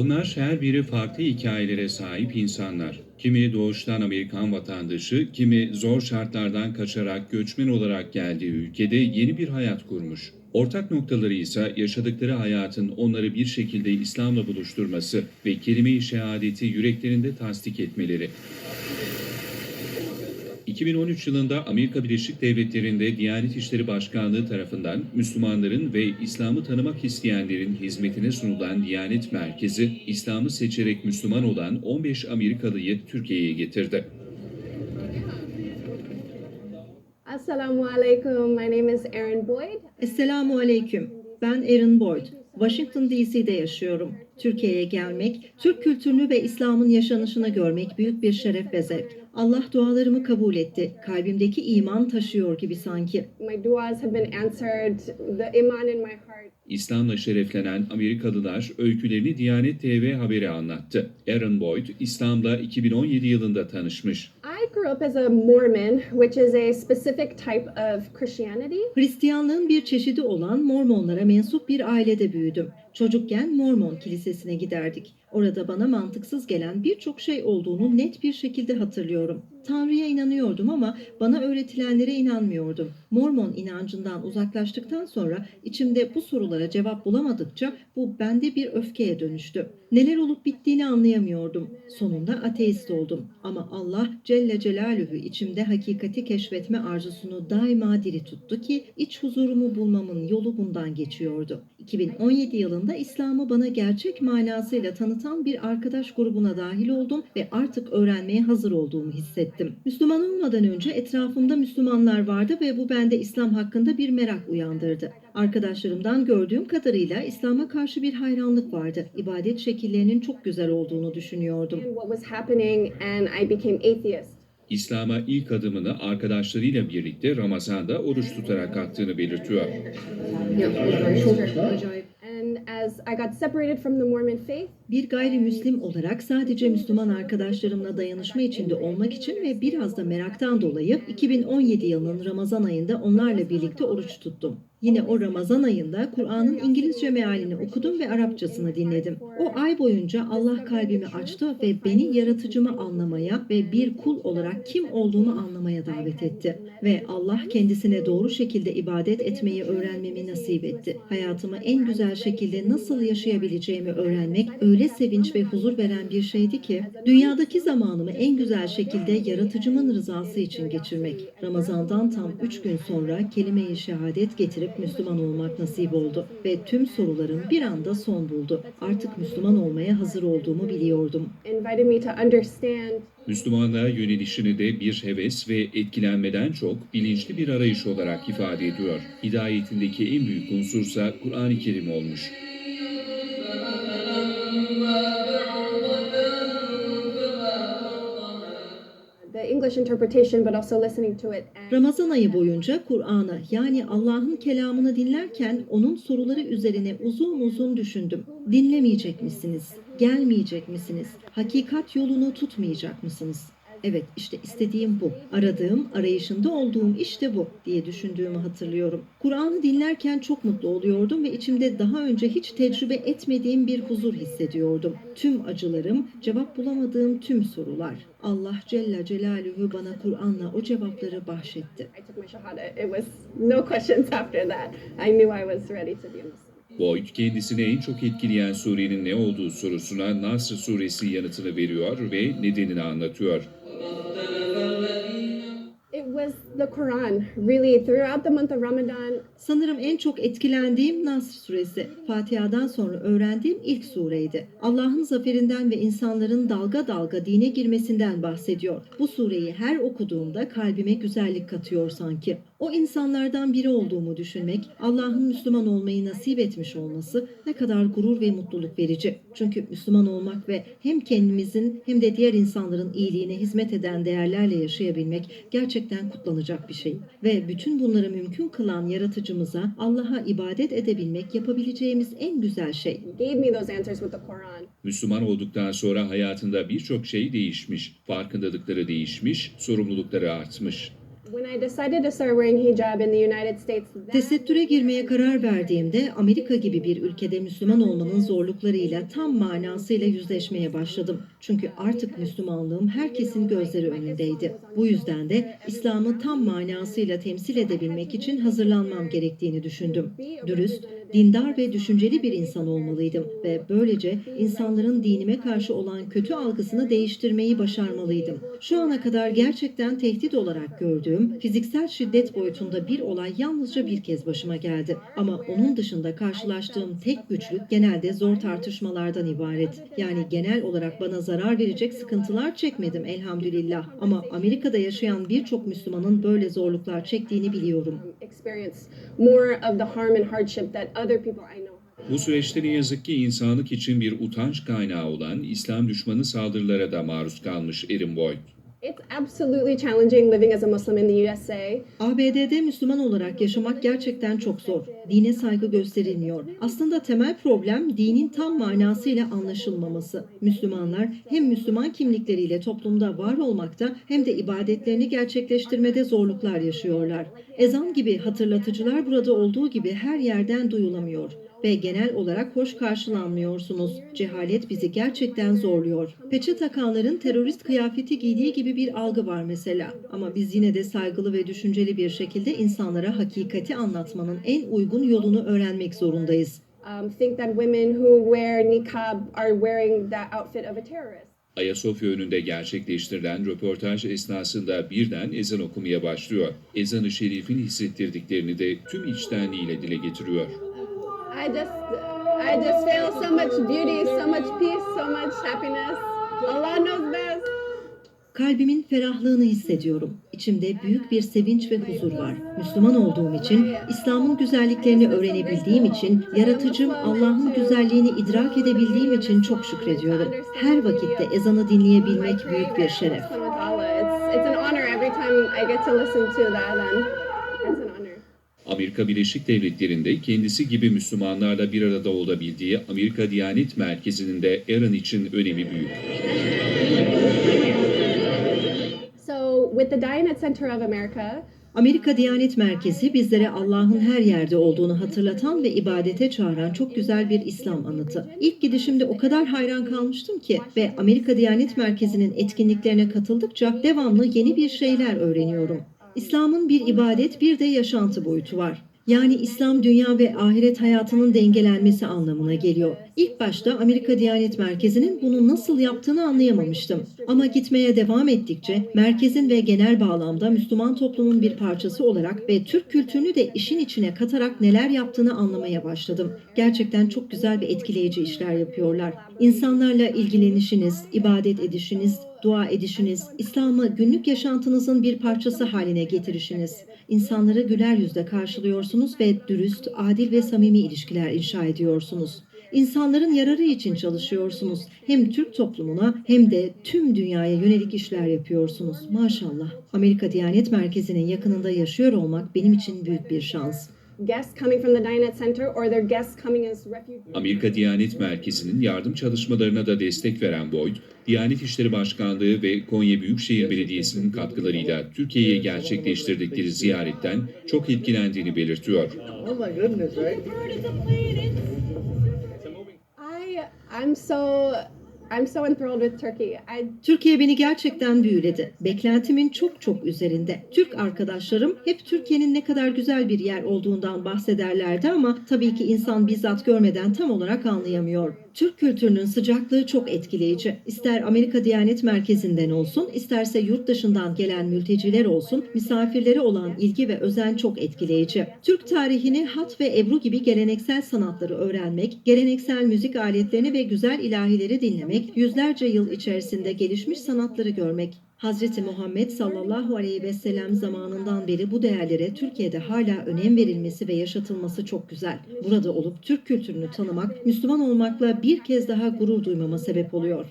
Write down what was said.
Onlar her biri farklı hikayelere sahip insanlar. Kimi doğuştan Amerikan vatandaşı, kimi zor şartlardan kaçarak göçmen olarak geldiği ülkede yeni bir hayat kurmuş. Ortak noktaları ise yaşadıkları hayatın onları bir şekilde İslam'la buluşturması ve kelime-i şehadeti yüreklerinde tasdik etmeleri. 2013 yılında Amerika Birleşik Devletleri'nde Diyanet İşleri Başkanlığı tarafından Müslümanların ve İslam'ı tanımak isteyenlerin hizmetine sunulan Diyanet Merkezi, İslam'ı seçerek Müslüman olan 15 Amerikalıyı Türkiye'ye getirdi. Assalamu alaikum. My name is Erin Boyd. Esselamu Aleyküm. Ben Erin Boyd. Washington DC'de yaşıyorum. Türkiye'ye gelmek, Türk kültürünü ve İslam'ın yaşanışını görmek büyük bir şeref ve zevk. Allah dualarımı kabul etti. Kalbimdeki iman taşıyor gibi sanki. İslam'la şereflenen Amerikalılar öykülerini Diyanet TV haberi anlattı. Aaron Boyd, İslam'la 2017 yılında tanışmış. I grew up as a Mormon, which is a specific type of Christianity. Hristiyanlığın bir çeşidi olan Mormonlara mensup bir ailede büyüdüm. Çocukken Mormon kilisesine giderdik. Orada bana mantıksız gelen birçok şey olduğunu net bir şekilde hatırlıyorum. Tanrı'ya inanıyordum ama bana öğretilenlere inanmıyordum. Mormon inancından uzaklaştıktan sonra içimde bu sorulara cevap bulamadıkça bu bende bir öfkeye dönüştü. Neler olup bittiğini anlayamıyordum. Sonunda ateist oldum. Ama Allah Celle Celaluhu içimde hakikati keşfetme arzusunu daima diri tuttu ki iç huzurumu bulmamın yolu bundan geçiyordu. 2017 yılında İslam'ı bana gerçek manasıyla tanıtan bir arkadaş grubuna dahil oldum ve artık öğrenmeye hazır olduğumu hissettim. Müslüman olmadan önce etrafımda Müslümanlar vardı ve bu bende İslam hakkında bir merak uyandırdı. Arkadaşlarımdan gördüğüm kadarıyla İslam'a karşı bir hayranlık vardı. İbadet şekillerinin çok güzel olduğunu düşünüyordum. İslam'a ilk adımını arkadaşlarıyla birlikte Ramazan'da oruç tutarak attığını belirtiyor. And as I got separated from the Mormon faith, Bir gayrimüslim olarak sadece Müslüman arkadaşlarımla dayanışma içinde olmak için ve biraz da meraktan dolayı 2017 yılının Ramazan ayında onlarla birlikte oruç tuttum. Yine o Ramazan ayında Kur'an'ın İngilizce mealini okudum ve Arapçasını dinledim. O ay boyunca Allah kalbimi açtı ve beni yaratıcımı anlamaya ve bir kul olarak kim olduğumu anlamaya davet etti. Ve Allah kendisine doğru şekilde ibadet etmeyi öğrenmemi nasip etti. Hayatımı en güzel şekilde nasıl yaşayabileceğimi öğrenmek öyle sevinç ve huzur veren bir şeydi ki dünyadaki zamanımı en güzel şekilde yaratıcımın rızası için geçirmek. Ramazandan tam 3 gün sonra kelime-i şehadet getirip Müslüman olmak nasip oldu ve tüm sorularım bir anda son buldu. Artık Müslüman olmaya hazır olduğumu biliyordum. Müslümanlığa yönelişini de bir heves ve etkilenmeden çok bilinçli bir arayış olarak ifade ediyor. Hidayetindeki en büyük unsursa Kur'an-ı Kerim olmuş. Ramazan ayı boyunca Kur'an'ı yani Allah'ın kelamını dinlerken onun soruları üzerine uzun uzun düşündüm. Dinlemeyecek misiniz? Gelmeyecek misiniz? Hakikat yolunu tutmayacak mısınız? Evet işte istediğim bu. Aradığım, arayışında olduğum işte bu diye düşündüğümü hatırlıyorum. Kur'an'ı dinlerken çok mutlu oluyordum ve içimde daha önce hiç tecrübe etmediğim bir huzur hissediyordum. Tüm acılarım, cevap bulamadığım tüm sorular. Allah Celle Celaluhu bana Kur'an'la o cevapları bahşetti. I took my shahada. It was no questions after that. I knew I was ready to be a Muslim. Boyd kendisini en çok etkileyen surenin ne olduğu sorusuna Nasr suresi yanıtını veriyor ve nedenini anlatıyor. It was the Quran. Really, throughout the month of Ramadan, Sanırım en çok etkilendiğim Nasr suresi. Fatiha'dan sonra öğrendiğim ilk sureydi. Allah'ın zaferinden ve insanların dalga dalga dine girmesinden bahsediyor. Bu sureyi her okuduğumda kalbime güzellik katıyor sanki. O insanlardan biri olduğumu düşünmek, Allah'ın Müslüman olmayı nasip etmiş olması ne kadar gurur ve mutluluk verici. Çünkü Müslüman olmak ve hem kendimizin hem de diğer insanların iyiliğine hizmet eden değerlerle yaşayabilmek gerçekten kutlanacak bir şey. Ve bütün bunları mümkün kılan yaratıcımıza Allah'a ibadet edebilmek yapabileceğimiz en güzel şey. Müslüman olduktan sonra hayatında birçok şey değişmiş. Farkındalıkları değişmiş, sorumlulukları artmış. Tesettüre girmeye karar verdiğimde Amerika gibi bir ülkede Müslüman olmanın zorluklarıyla tam manasıyla yüzleşmeye başladım. Çünkü artık Müslümanlığım herkesin gözleri önündeydi. Bu yüzden de İslam'ı tam manasıyla temsil edebilmek için hazırlanmam gerektiğini düşündüm. Dürüst, dindar ve düşünceli bir insan olmalıydım ve böylece insanların dinime karşı olan kötü algısını değiştirmeyi başarmalıydım. Şu ana kadar gerçekten tehdit olarak gördüğüm fiziksel şiddet boyutunda bir olay yalnızca bir kez başıma geldi. Ama onun dışında karşılaştığım tek güçlük genelde zor tartışmalardan ibaret. Yani genel olarak bana zarar verecek sıkıntılar çekmedim elhamdülillah. Ama Amerika'da yaşayan birçok Müslümanın böyle zorluklar çektiğini biliyorum. Bu süreçte ne yazık ki insanlık için bir utanç kaynağı olan İslam düşmanı saldırılara da maruz kalmış Erin Boyd. ABD'de Müslüman olarak yaşamak gerçekten çok zor. Dine saygı gösterilmiyor. Aslında temel problem dinin tam manasıyla anlaşılmaması. Müslümanlar hem Müslüman kimlikleriyle toplumda var olmakta hem de ibadetlerini gerçekleştirmede zorluklar yaşıyorlar. Ezan gibi hatırlatıcılar burada olduğu gibi her yerden duyulamıyor ve genel olarak hoş karşılanmıyorsunuz. Cehalet bizi gerçekten zorluyor. Peçe takanların terörist kıyafeti giydiği gibi bir algı var mesela. Ama biz yine de saygılı ve düşünceli bir şekilde insanlara hakikati anlatmanın en uygun yolunu öğrenmek zorundayız. Think that women who wear niqab are wearing the outfit of a terrorist. Ayasofya önünde gerçekleştirilen röportaj esnasında birden ezan okumaya başlıyor. Ezan-ı şerifin hissettirdiklerini de tüm içtenliğiyle dile getiriyor. I just, I just feel so much beauty, so much peace, so much happiness. Allah knows best. Kalbimin ferahlığını hissediyorum. İçimde büyük bir sevinç ve huzur var. Müslüman olduğum için, İslam'ın güzelliklerini öğrenebildiğim için, yaratıcım Allah'ın güzelliğini idrak edebildiğim için çok şükrediyorum. Her vakitte ezanı dinleyebilmek büyük bir şeref. It's, an honor every time I get to listen to the adhan. It's an honor. Amerika Birleşik Devletleri'nde kendisi gibi Müslümanlarla bir arada olabildiği Amerika Diyanet Merkezi'nin de Aaron için önemi büyük. So, with the Diyanet Center of America, Amerika Diyanet Merkezi bizlere Allah'ın her yerde olduğunu hatırlatan ve ibadete çağıran çok güzel bir İslam anıtı. İlk gidişimde o kadar hayran kalmıştım ki ve Amerika Diyanet Merkezi'nin etkinliklerine katıldıkça devamlı yeni bir şeyler öğreniyorum. İslam'ın bir ibadet bir de yaşantı boyutu var. Yani İslam dünya ve ahiret hayatının dengelenmesi anlamına geliyor. İlk başta Amerika Diyanet Merkezi'nin bunu nasıl yaptığını anlayamamıştım. Ama gitmeye devam ettikçe merkezin ve genel bağlamda Müslüman toplumun bir parçası olarak ve Türk kültürünü de işin içine katarak neler yaptığını anlamaya başladım. Gerçekten çok güzel ve etkileyici işler yapıyorlar. İnsanlarla ilgilenişiniz, ibadet edişiniz, dua edişiniz, İslam'ı günlük yaşantınızın bir parçası haline getirişiniz. İnsanları güler yüzle karşılıyorsunuz ve dürüst, adil ve samimi ilişkiler inşa ediyorsunuz. İnsanların yararı için çalışıyorsunuz. Hem Türk toplumuna hem de tüm dünyaya yönelik işler yapıyorsunuz. Maşallah. Amerika Diyanet Merkezi'nin yakınında yaşıyor olmak benim için büyük bir şans. Guests coming from the Diyanet Center or their guests coming as refugees. Amerika Diyanet Merkezi'nin yardım çalışmalarına da destek veren Boyd, Diyanet İşleri Başkanlığı ve Konya Büyükşehir Belediyesi'nin katkılarıyla Türkiye'ye gerçekleştirdikleri ziyaretten çok etkilendiğini belirtiyor. Oh my goodness, right? I I'm so I'm so enthralled with Turkey. I Türkiye beni gerçekten büyüledi. Beklentimin çok çok üzerinde. Türk arkadaşlarım hep Türkiye'nin ne kadar güzel bir yer olduğundan bahsederlerdi ama tabii ki insan bizzat görmeden tam olarak anlayamıyor. Türk kültürünün sıcaklığı çok etkileyici. İster Amerika Diyanet Merkezi'nden olsun, isterse yurt dışından gelen mülteciler olsun, misafirleri olan ilgi ve özen çok etkileyici. Türk tarihini hat ve ebru gibi geleneksel sanatları öğrenmek, geleneksel müzik aletlerini ve güzel ilahileri dinlemek, yüzlerce yıl içerisinde gelişmiş sanatları görmek. Hazreti Muhammed sallallahu aleyhi ve sellem zamanından beri bu değerlere Türkiye'de hala önem verilmesi ve yaşatılması çok güzel. Burada olup Türk kültürünü tanımak, Müslüman olmakla bir kez daha gurur duymama sebep oluyor.